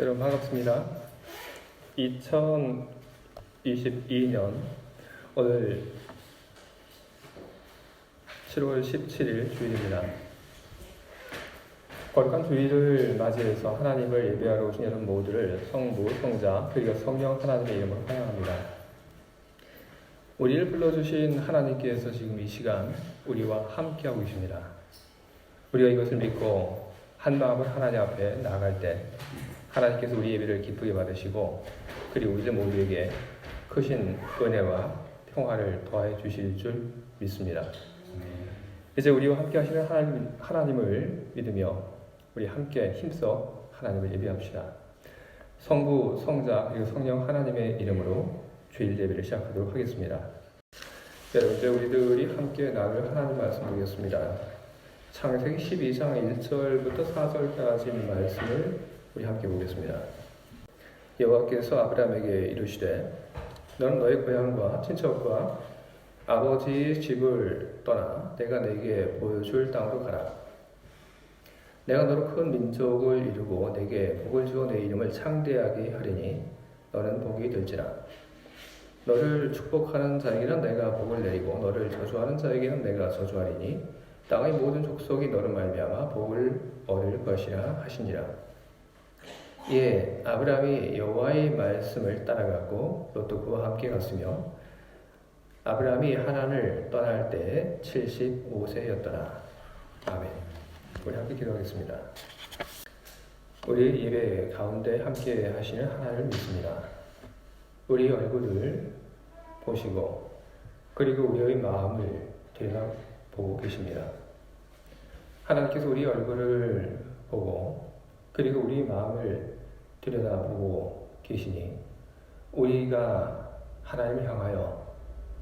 여러분 반갑습니다. 2022년 오늘 7월 17일 주일입니다. 거룩한 주일을 맞이해서 하나님을 예배하러 오신 여러분 모두를 성부, 성자, 그리고 성령 하나님의 이름으로 환영합니다. 우리를 불러주신 하나님께서 지금 이 시간 우리와 함께하고 계십니다. 우리가 이것을 믿고 한 마음으로 하나님 앞에 나아갈 때 하나님께서 우리 예배를 기쁘게 받으시고 그리고 우리들 모두에게 크신 은혜와 평화를 더해 주실 줄 믿습니다. 이제 우리와 함께 하시는 하나님, 하나님을 믿으며 우리 함께 힘써 하나님을 예배합시다. 성부, 성자, 그리고 성령 하나님의 이름으로 주일 예배를 시작하도록 하겠습니다. 여러분, 이제 우리들이 함께 나눌 하나님 말씀 보겠습니다. 창세기 12장 1절부터 4절까지 말씀을 우리 함께 보겠습니다. 여호와께서 아브라함에게 이르시되 너는 너의 고향과 친척과 아버지의 집을 떠나 내가 내게 보여줄 땅으로 가라. 내가 너로 큰 민족을 이루고 내게 복을 주어 내 이름을 창대하게 하리니 너는 복이 될지라. 너를 축복하는 자에게는 내가 복을 내리고 너를 저주하는 자에게는 내가 저주하리니 땅의 모든 족속이 너를 말미암아 복을 얻을 것이라 하시니라. 예, 아브라함이 여호와의 말씀을 따라갔고 롯도 그와 함께 갔으며 아브라함이 하란을 떠날 때 75세였더라. 아멘. 우리 함께 기도하겠습니다. 우리 예배 가운데 함께 하시는 하나님을 믿습니다. 우리 얼굴을 보시고 그리고 우리의 마음을 들여다보고 계십니다. 하나님께서 우리 얼굴을 보고 그리고 우리 마음을 들여다보고 계시니 우리가 하나님을 향하여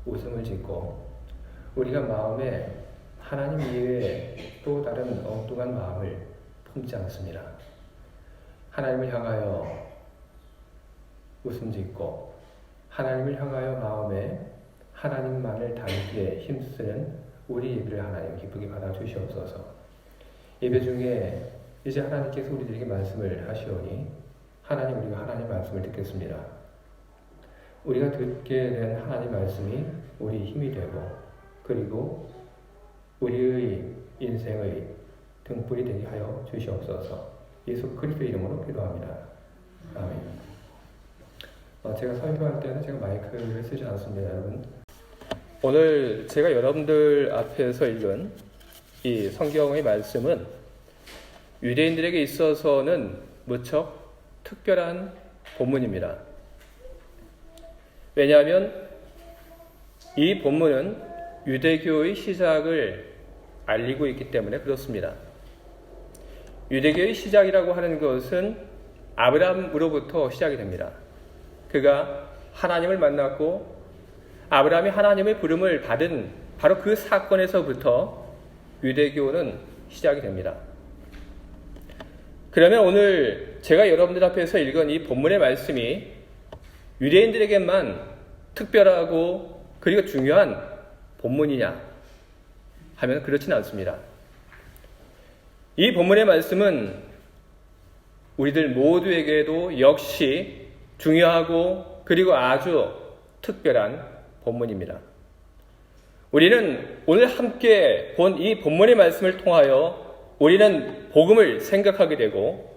웃음을 짓고 우리가 마음에 하나님 이외에 또 다른 엉뚱한 마음을 품지 않습니다. 하나님을 향하여 웃음 짓고 하나님을 향하여 마음에 하나님만을 담기에 힘쓰는 우리 예배를 하나님 기쁘게 받아 주시옵소서. 예배 중에 이제 하나님께서 우리들에게 말씀을 하시오니 하나님 우리가 하나님 말씀을 듣겠습니다. 우리가 듣게 된 하나님 말씀이 우리 힘이 되고 그리고 우리의 인생의 등불이 되게 하여 주시옵소서. 예수 그리스도 이름으로 기도합니다. 아멘. 어, 제가 설교할 때는 제가 마이크를 쓰지 않습니다, 여러분. 오늘 제가 여러분들 앞에서 읽은 이 성경의 말씀은 유대인들에게 있어서는 무척 특별한 본문입니다. 왜냐하면 이 본문은 유대교의 시작을 알리고 있기 때문에 그렇습니다. 유대교의 시작이라고 하는 것은 아브라함으로부터 시작이 됩니다. 그가 하나님을 만났고 아브라함이 하나님의 부름을 받은 바로 그 사건에서부터 유대교는 시작이 됩니다. 그러면 오늘 제가 여러분들 앞에서 읽은 이 본문의 말씀이 유대인들에게만 특별하고 그리고 중요한 본문이냐 하면 그렇지는 않습니다. 이 본문의 말씀은 우리들 모두에게도 역시 중요하고 그리고 아주 특별한 본문입니다. 우리는 오늘 함께 본 이 본문의 말씀을 통하여 우리는 복음을 생각하게 되고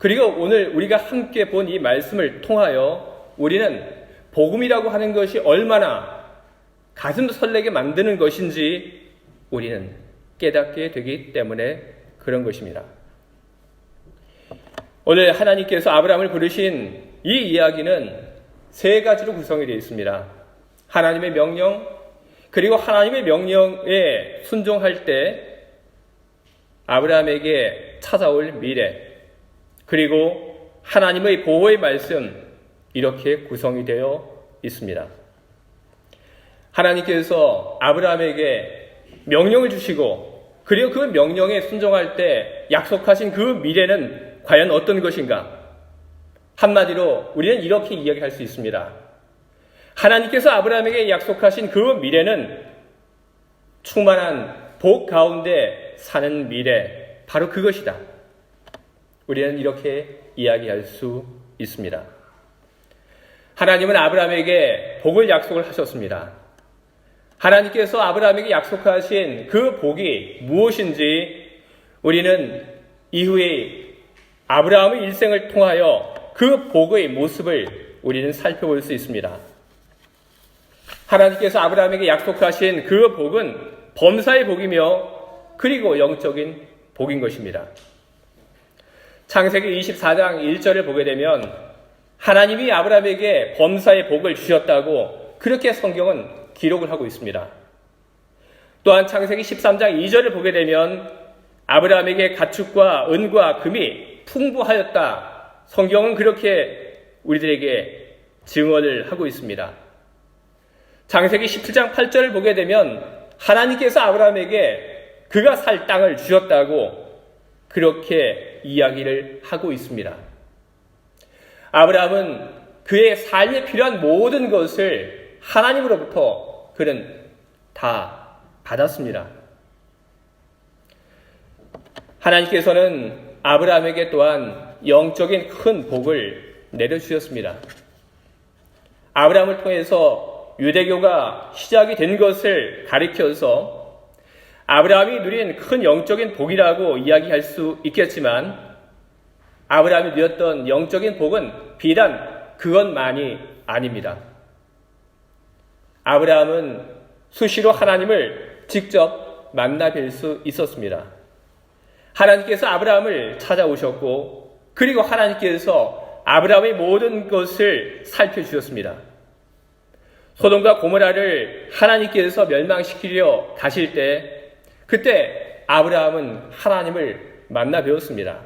그리고 오늘 우리가 함께 본 이 말씀을 통하여 우리는 복음이라고 하는 것이 얼마나 가슴 설레게 만드는 것인지 우리는 깨닫게 되기 때문에 그런 것입니다. 오늘 하나님께서 아브라함을 부르신 이 이야기는 세 가지로 구성이 되어 있습니다. 하나님의 명령, 그리고 하나님의 명령에 순종할 때 아브라함에게 찾아올 미래, 그리고 하나님의 보호의 말씀, 이렇게 구성이 되어 있습니다. 하나님께서 아브라함에게 명령을 주시고, 그리고 그 명령에 순종할 때 약속하신 그 미래는 과연 어떤 것인가? 한마디로 우리는 이렇게 이야기할 수 있습니다. 하나님께서 아브라함에게 약속하신 그 미래는 충만한 복 가운데 사는 미래, 바로 그것이다. 우리는 이렇게 이야기할 수 있습니다. 하나님은 아브라함에게 복을 약속을 하셨습니다. 하나님께서 아브라함에게 약속하신 그 복이 무엇인지 우리는 이후에 아브라함의 일생을 통하여 그 복의 모습을 우리는 살펴볼 수 있습니다. 하나님께서 아브라함에게 약속하신 그 복은 범사의 복이며 그리고 영적인 복인 것입니다. 창세기 24장 1절을 보게 되면 하나님이 아브라함에게 범사의 복을 주셨다고 그렇게 성경은 기록을 하고 있습니다. 또한 창세기 13장 2절을 보게 되면 아브라함에게 가축과 은과 금이 풍부하였다. 성경은 그렇게 우리들에게 증언을 하고 있습니다. 창세기 17장 8절을 보게 되면 하나님께서 아브라함에게 그가 살 땅을 주셨다고 그렇게 이야기를 하고 있습니다. 아브라함은 그의 삶에 필요한 모든 것을 하나님으로부터 그는 다 받았습니다. 하나님께서는 아브라함에게 또한 영적인 큰 복을 내려주셨습니다. 아브라함을 통해서 유대교가 시작이 된 것을 가리켜서 아브라함이 누린 큰 영적인 복이라고 이야기할 수 있겠지만 아브라함이 누렸던 영적인 복은 비단 그것만이 아닙니다. 아브라함은 수시로 하나님을 직접 만나 뵐 수 있었습니다. 하나님께서 아브라함을 찾아오셨고 그리고 하나님께서 아브라함의 모든 것을 살펴주셨습니다. 소돔과 고모라를 하나님께서 멸망시키려 가실 때 그때 아브라함은 하나님을 만나 배웠습니다.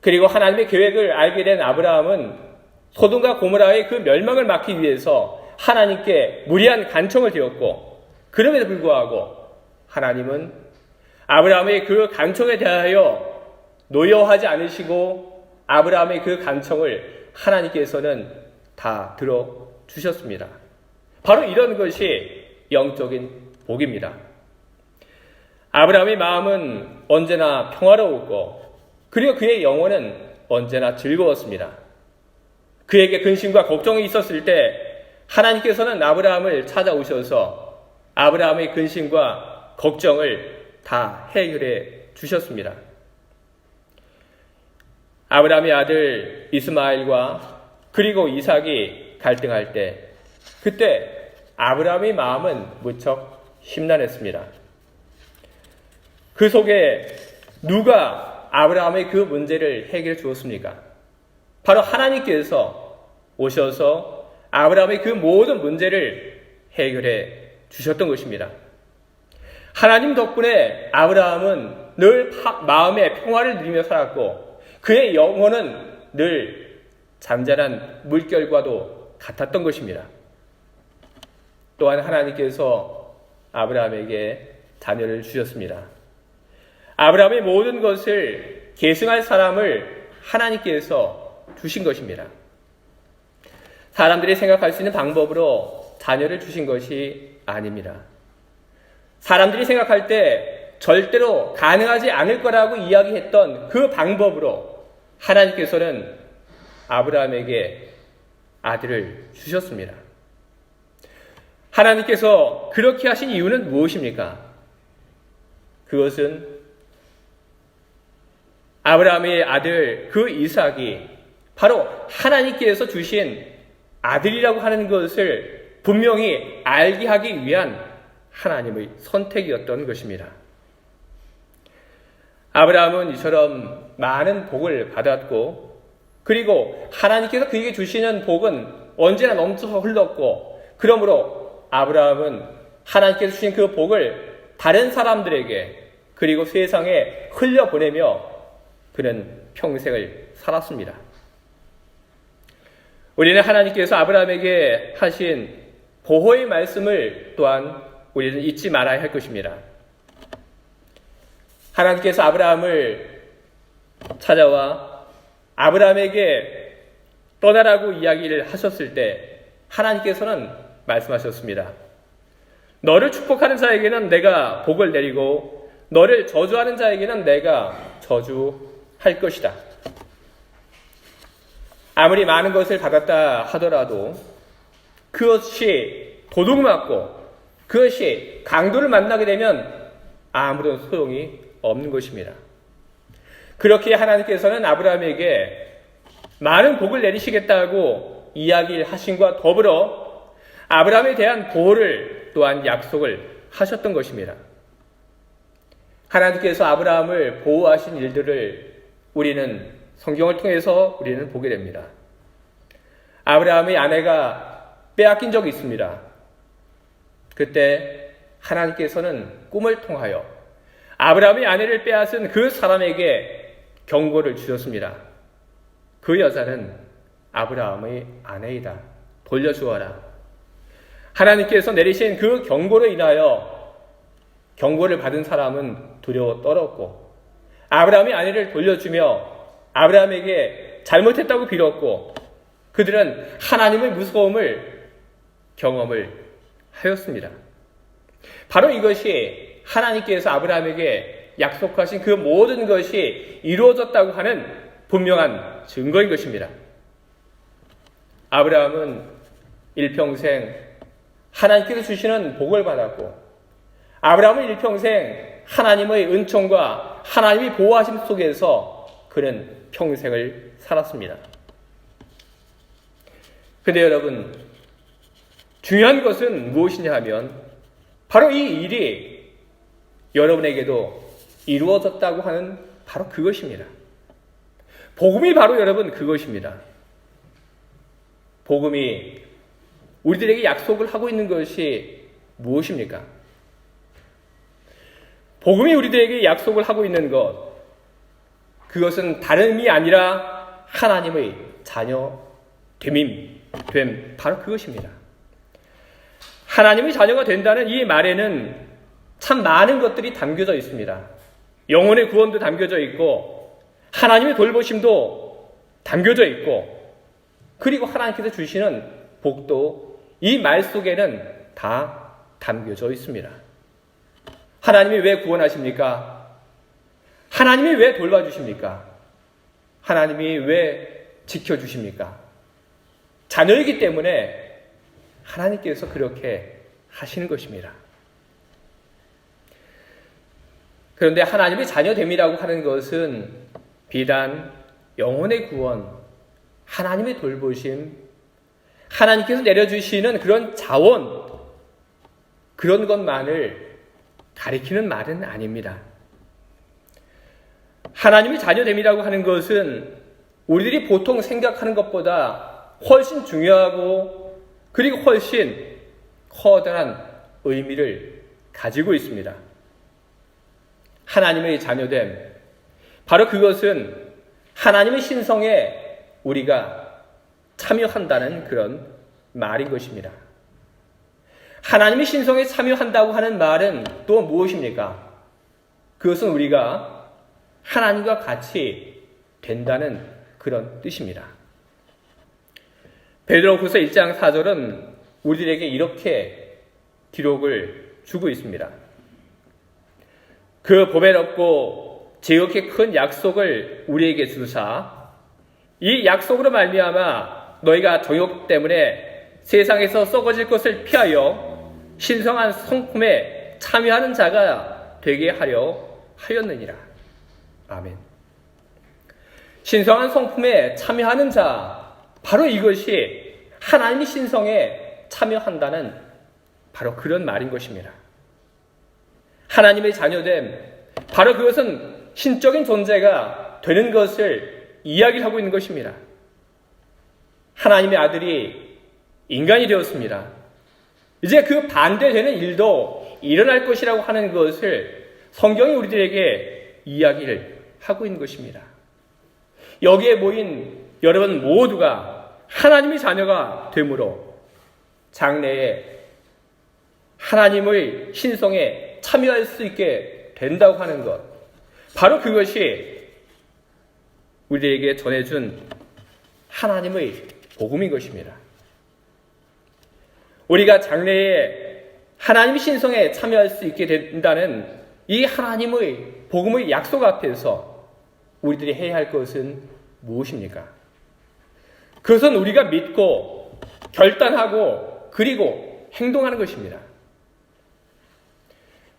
그리고 하나님의 계획을 알게 된 아브라함은 소돔과 고모라의 그 멸망을 막기 위해서 하나님께 무리한 간청을 드렸고 그럼에도 불구하고 하나님은 아브라함의 그 간청에 대하여 노여하지 않으시고 아브라함의 그 간청을 하나님께서는 다 들어 주셨습니다. 바로 이런 것이 영적인 복입니다. 아브라함의 마음은 언제나 평화로웠고 그리고 그의 영혼은 언제나 즐거웠습니다. 그에게 근심과 걱정이 있었을 때 하나님께서는 아브라함을 찾아오셔서 아브라함의 근심과 걱정을 다 해결해 주셨습니다. 아브라함의 아들 이스마엘과 그리고 이삭이 갈등할 때 그때 아브라함의 마음은 무척 심란했습니다. 그 속에 누가 아브라함의 그 문제를 해결해 주었습니까? 바로 하나님께서 오셔서 아브라함의 그 모든 문제를 해결해 주셨던 것입니다. 하나님 덕분에 아브라함은 늘 마음의 평화를 누리며 살았고 그의 영혼은 늘 잠잠한 물결과도 같았던 것입니다. 또한 하나님께서 아브라함에게 자녀를 주셨습니다. 아브라함의 모든 것을 계승할 사람을 하나님께서 주신 것입니다. 사람들이 생각할 수 있는 방법으로 자녀를 주신 것이 아닙니다. 사람들이 생각할 때 절대로 가능하지 않을 거라고 이야기했던 그 방법으로 하나님께서는 아브라함에게 아들을 주셨습니다. 하나님께서 그렇게 하신 이유는 무엇입니까? 그것은 아브라함의 아들 그 이삭이 바로 하나님께서 주신 아들이라고 하는 것을 분명히 알게 하기 위한 하나님의 선택이었던 것입니다. 아브라함은 이처럼 많은 복을 받았고 그리고 하나님께서 그에게 주시는 복은 언제나 넘쳐서 흘렀고 그러므로 아브라함은 하나님께서 주신 그 복을 다른 사람들에게 그리고 세상에 흘려보내며 그는 평생을 살았습니다. 우리는 하나님께서 아브라함에게 하신 보호의 말씀을 또한 우리는 잊지 말아야 할 것입니다. 하나님께서 아브라함을 찾아와 아브라함에게 떠나라고 이야기를 하셨을 때 하나님께서는 말씀하셨습니다. 너를 축복하는 자에게는 내가 복을 내리고 너를 저주하는 자에게는 내가 저주 할 것이다. 아무리 많은 것을 받았다 하더라도 그것이 도둑맞고 그것이 강도를 만나게 되면 아무런 소용이 없는 것입니다. 그렇게 하나님께서는 아브라함에게 많은 복을 내리시겠다고 이야기를 하신과 더불어 아브라함에 대한 보호를 또한 약속을 하셨던 것입니다. 하나님께서 아브라함을 보호하신 일들을 우리는 성경을 통해서 우리는 보게 됩니다. 아브라함의 아내가 빼앗긴 적이 있습니다. 그때 하나님께서는 꿈을 통하여 아브라함의 아내를 빼앗은 그 사람에게 경고를 주셨습니다. 그 여자는 아브라함의 아내이다. 돌려주어라. 하나님께서 내리신 그 경고로 인하여 경고를 받은 사람은 두려워 떨었고 아브라함의 아내를 돌려주며 아브라함에게 잘못했다고 빌었고 그들은 하나님의 무서움을 경험을 하였습니다. 바로 이것이 하나님께서 아브라함에게 약속하신 그 모든 것이 이루어졌다고 하는 분명한 증거인 것입니다. 아브라함은 일평생 하나님께서 주시는 복을 받았고 아브라함은 일평생 하나님의 은총과 하나님의 보호하심 속에서 그는 평생을 살았습니다. 근데 여러분, 중요한 것은 무엇이냐 하면 바로 이 일이 여러분에게도 이루어졌다고 하는 바로 그것입니다. 복음이 바로 여러분 그것입니다. 복음이 우리들에게 약속을 하고 있는 것이 무엇입니까? 복음이 우리들에게 약속을 하고 있는 것, 그것은 다름이 아니라 하나님의 자녀 됨임, 됨, 바로 그것입니다. 하나님의 자녀가 된다는 이 말에는 참 많은 것들이 담겨져 있습니다. 영혼의 구원도 담겨져 있고, 하나님의 돌보심도 담겨져 있고, 그리고 하나님께서 주시는 복도 이 말 속에는 다 담겨져 있습니다. 하나님이 왜 구원하십니까? 하나님이 왜 돌봐주십니까? 하나님이 왜 지켜주십니까? 자녀이기 때문에 하나님께서 그렇게 하시는 것입니다. 그런데 하나님의 자녀됨이라고 하는 것은 비단 영혼의 구원, 하나님의 돌보심, 하나님께서 내려주시는 그런 자원, 그런 것만을 가리키는 말은 아닙니다. 하나님의 자녀됨이라고 하는 것은 우리들이 보통 생각하는 것보다 훨씬 중요하고 그리고 훨씬 커다란 의미를 가지고 있습니다. 하나님의 자녀됨. 바로 그것은 하나님의 신성에 우리가 참여한다는 그런 말인 것입니다. 하나님의 신성에 참여한다고 하는 말은 또 무엇입니까? 그것은 우리가 하나님과 같이 된다는 그런 뜻입니다. 베드로후서 1장 4절은 우리들에게 이렇게 기록을 주고 있습니다. 그 보배롭고 지극히 큰 약속을 우리에게 주사 이 약속으로 말미암아 너희가 정욕 때문에 세상에서 썩어질 것을 피하여 신성한 성품에 참여하는 자가 되게 하려 하였느니라. 아멘. 신성한 성품에 참여하는 자, 바로 이것이 하나님의 신성에 참여한다는 바로 그런 말인 것입니다. 하나님의 자녀됨, 바로 그것은 신적인 존재가 되는 것을 이야기하고 있는 것입니다. 하나님의 아들이 인간이 되었습니다. 이제 그 반대되는 일도 일어날 것이라고 하는 것을 성경이 우리들에게 이야기를 하고 있는 것입니다. 여기에 모인 여러분 모두가 하나님의 자녀가 되므로 장래에 하나님의 신성에 참여할 수 있게 된다고 하는 것. 바로 그것이 우리에게 전해준 하나님의 복음인 것입니다. 우리가 장래에 하나님의 신성에 참여할 수 있게 된다는 이 하나님의 복음의 약속 앞에서 우리들이 해야 할 것은 무엇입니까? 그것은 우리가 믿고 결단하고 그리고 행동하는 것입니다.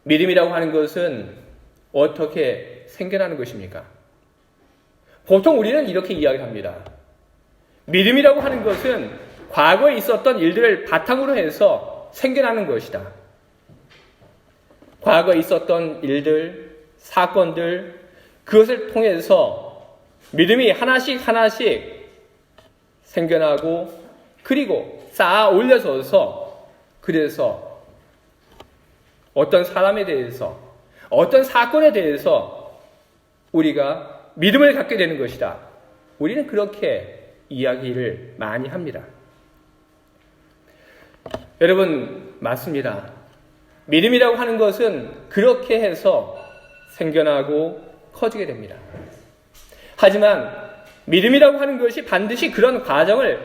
믿음이라고 하는 것은 어떻게 생겨나는 것입니까? 보통 우리는 이렇게 이야기합니다. 믿음이라고 하는 것은 과거에 있었던 일들을 바탕으로 해서 생겨나는 것이다. 과거에 있었던 일들, 사건들, 그것을 통해서 믿음이 하나씩 하나씩 생겨나고 그리고 쌓아 올려져서 그래서 어떤 사람에 대해서 어떤 사건에 대해서 우리가 믿음을 갖게 되는 것이다. 우리는 그렇게 이야기를 많이 합니다. 여러분, 맞습니다. 믿음이라고 하는 것은 그렇게 해서 생겨나고 커지게 됩니다. 하지만 믿음이라고 하는 것이 반드시 그런 과정을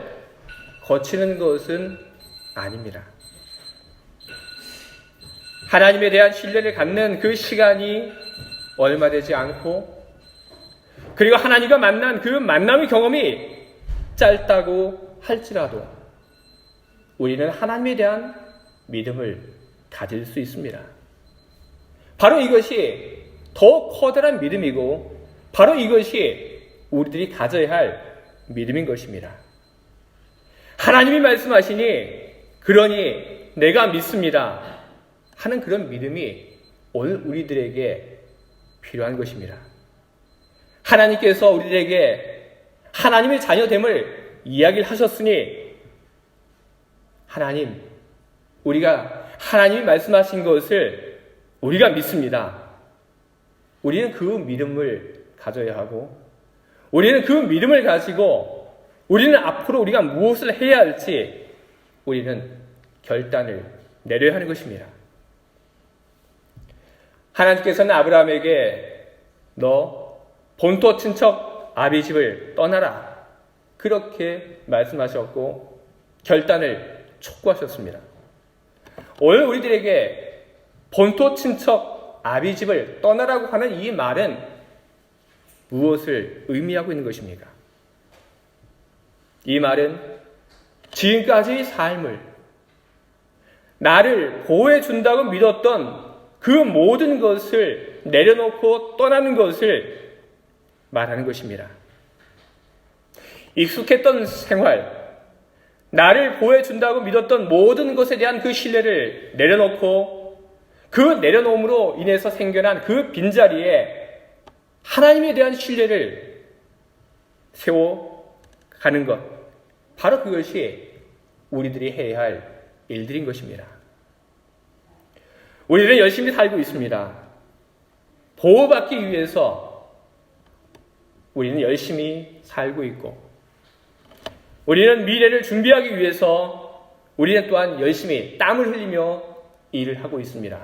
거치는 것은 아닙니다. 하나님에 대한 신뢰를 갖는 그 시간이 얼마 되지 않고 그리고 하나님과 만난 그 만남의 경험이 짧다고 할지라도 우리는 하나님에 대한 믿음을 가질 수 있습니다. 바로 이것이 더 커다란 믿음이고 바로 이것이 우리들이 가져야 할 믿음인 것입니다. 하나님이 말씀하시니 그러니 내가 믿습니다. 하는 그런 믿음이 오늘 우리들에게 필요한 것입니다. 하나님께서 우리들에게 하나님의 자녀됨을 이야기를 하셨으니 하나님, 우리가 하나님이 말씀하신 것을 우리가 믿습니다. 우리는 그 믿음을 가져야 하고 우리는 그 믿음을 가지고 우리는 앞으로 우리가 무엇을 해야 할지 우리는 결단을 내려야 하는 것입니다. 하나님께서는 아브라함에게 너 본토 친척 아비 집을 떠나라. 그렇게 말씀하셨고 결단을 촉구하셨습니다. 오늘 우리들에게 본토 친척 아비 집을 떠나라고 하는 이 말은 무엇을 의미하고 있는 것입니까? 이 말은 지금까지의 삶을 나를 보호해 준다고 믿었던 그 모든 것을 내려놓고 떠나는 것을 말하는 것입니다. 익숙했던 생활, 나를 보호해 준다고 믿었던 모든 것에 대한 그 신뢰를 내려놓고 그 내려놓음으로 인해서 생겨난 그 빈자리에 하나님에 대한 신뢰를 세워가는 것. 바로 그것이 우리들이 해야 할 일들인 것입니다. 우리는 열심히 살고 있습니다. 보호받기 위해서 우리는 열심히 살고 있고, 우리는 미래를 준비하기 위해서 우리는 또한 열심히 땀을 흘리며 일을 하고 있습니다.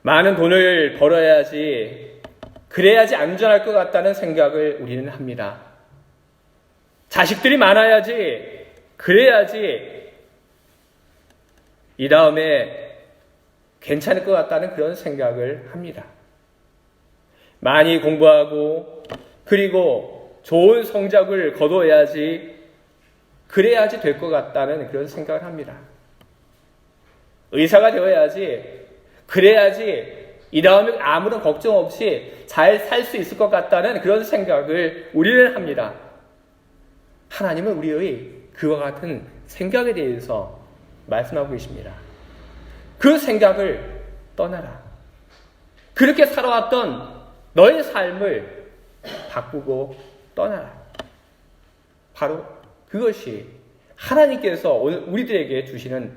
많은 돈을 벌어야지, 그래야지 안전할 것 같다는 생각을 우리는 합니다. 자식들이 많아야지, 그래야지, 이 다음에 괜찮을 것 같다는 그런 생각을 합니다. 많이 공부하고, 그리고 좋은 성적을 거둬야지, 그래야지 될 것 같다는 그런 생각을 합니다. 의사가 되어야지, 그래야지, 이 다음에 아무런 걱정 없이 잘 살 수 있을 것 같다는 그런 생각을 우리는 합니다. 하나님은 우리의 그와 같은 생각에 대해서 말씀하고 계십니다. 그 생각을 떠나라. 그렇게 살아왔던 너의 삶을 바꾸고 떠나라. 바로 그것이 하나님께서 오늘 우리들에게 주시는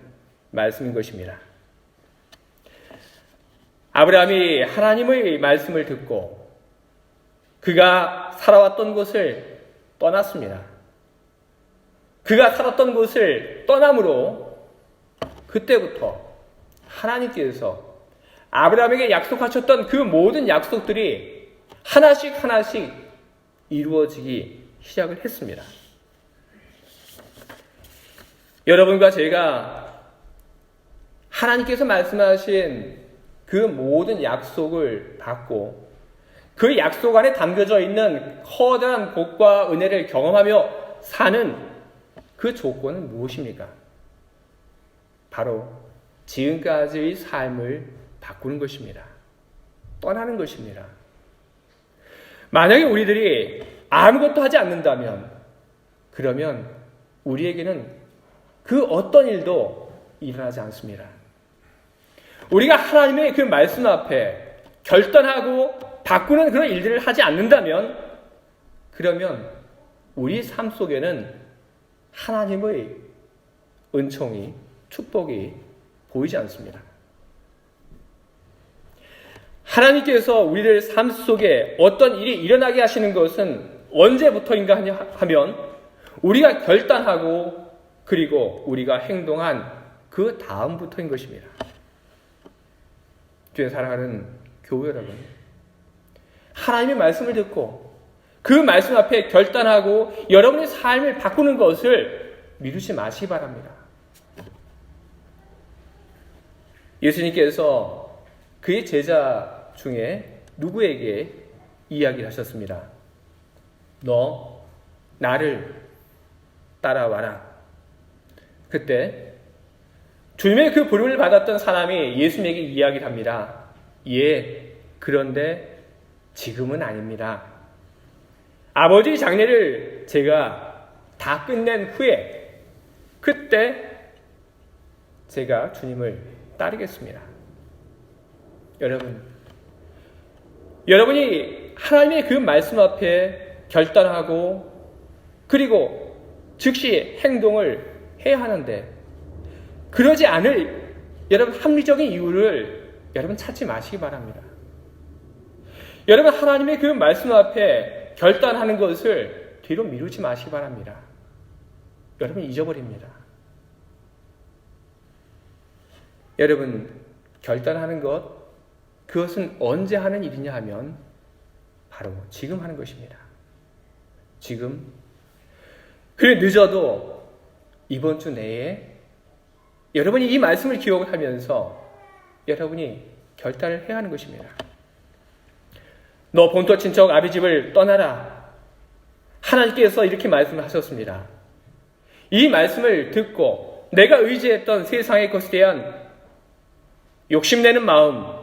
말씀인 것입니다. 아브라함이 하나님의 말씀을 듣고 그가 살아왔던 곳을 떠났습니다. 그가 살았던 곳을 떠남으로 그때부터 하나님께서 아브라함에게 약속하셨던 그 모든 약속들이 하나씩 하나씩 이루어지기 시작을 했습니다. 여러분과 제가 하나님께서 말씀하신 그 모든 약속을 받고 그 약속 안에 담겨져 있는 커다란 복과 은혜를 경험하며 사는 그 조건은 무엇입니까? 바로 지금까지의 삶을 바꾸는 것입니다. 떠나는 것입니다. 만약에 우리들이 아무것도 하지 않는다면, 그러면 우리에게는 그 어떤 일도 일어나지 않습니다. 우리가 하나님의 그 말씀 앞에 결단하고 바꾸는 그런 일들을 하지 않는다면, 그러면 우리 삶 속에는 하나님의 은총이, 축복이 보이지 않습니다. 하나님께서 우리들 삶 속에 어떤 일이 일어나게 하시는 것은 언제부터인가 하면 우리가 결단하고 그리고 우리가 행동한 그 다음부터인 것입니다. 주의 사랑하는 교회 여러분, 하나님의 말씀을 듣고 그 말씀 앞에 결단하고 여러분의 삶을 바꾸는 것을 미루지 마시기 바랍니다. 예수님께서 그의 제자 중에 누구에게 이야기를 하셨습니다. 너 나를 따라와라. 그때 주님의 그 부름을 받았던 사람이 예수님에게 이야기를 합니다. 예, 그런데 지금은 아닙니다. 아버지 장례를 제가 다 끝낸 후에 그때 제가 주님을 따르겠습니다. 여러분, 여러분이 하나님의 그 말씀 앞에 결단하고 그리고 즉시 행동을 해야 하는데 그러지 않을 여러분 합리적인 이유를 여러분 찾지 마시기 바랍니다. 여러분 하나님의 그 말씀 앞에 결단하는 것을 뒤로 미루지 마시기 바랍니다. 여러분 잊어버립니다. 여러분 결단하는 것 그것은 언제 하는 일이냐 하면 바로 지금 하는 것입니다. 지금 그래 늦어도 이번 주 내에 여러분이 이 말씀을 기억을 하면서 여러분이 결단을 해야 하는 것입니다. 너 본토 친척 아비 집을 떠나라. 하나님께서 이렇게 말씀을 하셨습니다. 이 말씀을 듣고 내가 의지했던 세상의 것에 대한 욕심내는 마음,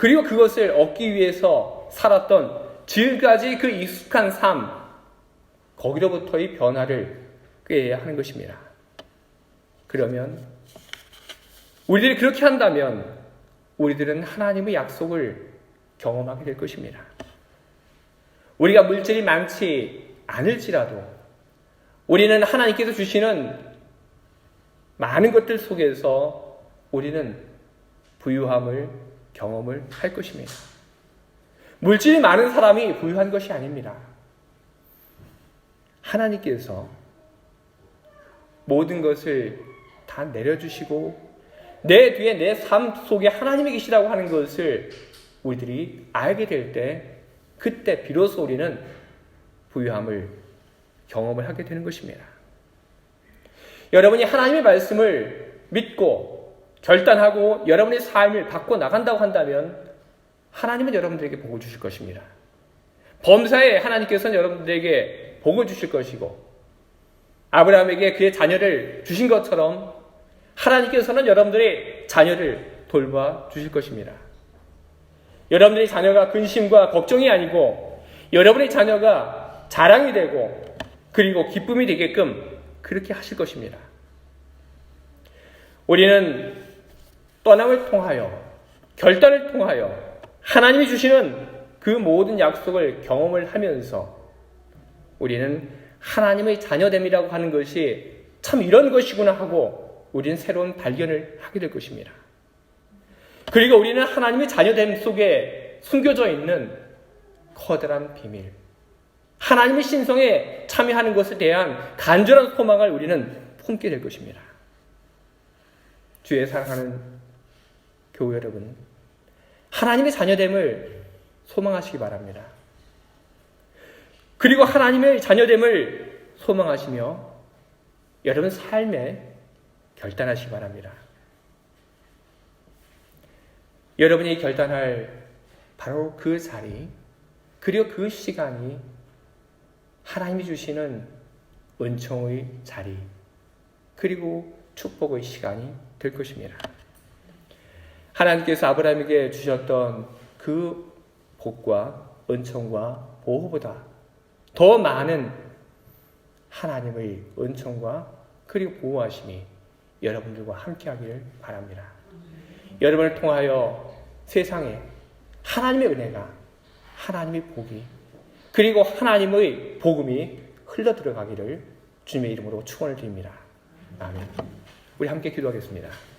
그리고 그것을 얻기 위해서 살았던 지금까지 그 익숙한 삶, 거기로부터의 변화를 꾀해야 하는 것입니다. 그러면 우리들이 그렇게 한다면 우리들은 하나님의 약속을 경험하게 될 것입니다. 우리가 물질이 많지 않을지라도 우리는 하나님께서 주시는 많은 것들 속에서 우리는 부유함을 경험을 할 것입니다. 물질이 많은 사람이 부유한 것이 아닙니다. 하나님께서 모든 것을 다 내려주시고 내 뒤에 내 삶 속에 하나님이 계시다고 하는 것을 우리들이 알게 될 때 그때 비로소 우리는 부유함을 경험을 하게 되는 것입니다. 여러분이 하나님의 말씀을 믿고 결단하고 여러분의 삶을 바꿔 나간다고 한다면 하나님은 여러분들에게 복을 주실 것입니다. 범사에 하나님께서는 여러분들에게 복을 주실 것이고 아브라함에게 그의 자녀를 주신 것처럼 하나님께서는 여러분들의 자녀를 돌봐 주실 것입니다. 여러분들의 자녀가 근심과 걱정이 아니고 여러분의 자녀가 자랑이 되고 그리고 기쁨이 되게끔 그렇게 하실 것입니다. 우리는 떠남을 통하여 결단을 통하여 하나님이 주시는 그 모든 약속을 경험을 하면서 우리는 하나님의 자녀됨이라고 하는 것이 참 이런 것이구나 하고 우리는 새로운 발견을 하게 될 것입니다. 그리고 우리는 하나님의 자녀됨 속에 숨겨져 있는 커다란 비밀, 하나님의 신성에 참여하는 것에 대한 간절한 소망을 우리는 품게 될 것입니다. 주의 사랑하는 교회 여러분, 하나님의 자녀됨을 소망하시기 바랍니다. 그리고 하나님의 자녀됨을 소망하시며 여러분 삶에 결단하시기 바랍니다. 여러분이 결단할 바로 그 자리, 그리고 그 시간이 하나님이 주시는 은총의 자리, 그리고 축복의 시간이 될 것입니다. 하나님께서 아브라함에게 주셨던 그 복과 은총과 보호보다 더 많은 하나님의 은총과 그리고 보호하심이 여러분들과 함께하기를 바랍니다. 여러분을 통하여 세상에 하나님의 은혜가 하나님의 복이 그리고 하나님의 복음이 흘러 들어가기를 주님의 이름으로 축원을 드립니다. 아멘. 우리 함께 기도하겠습니다.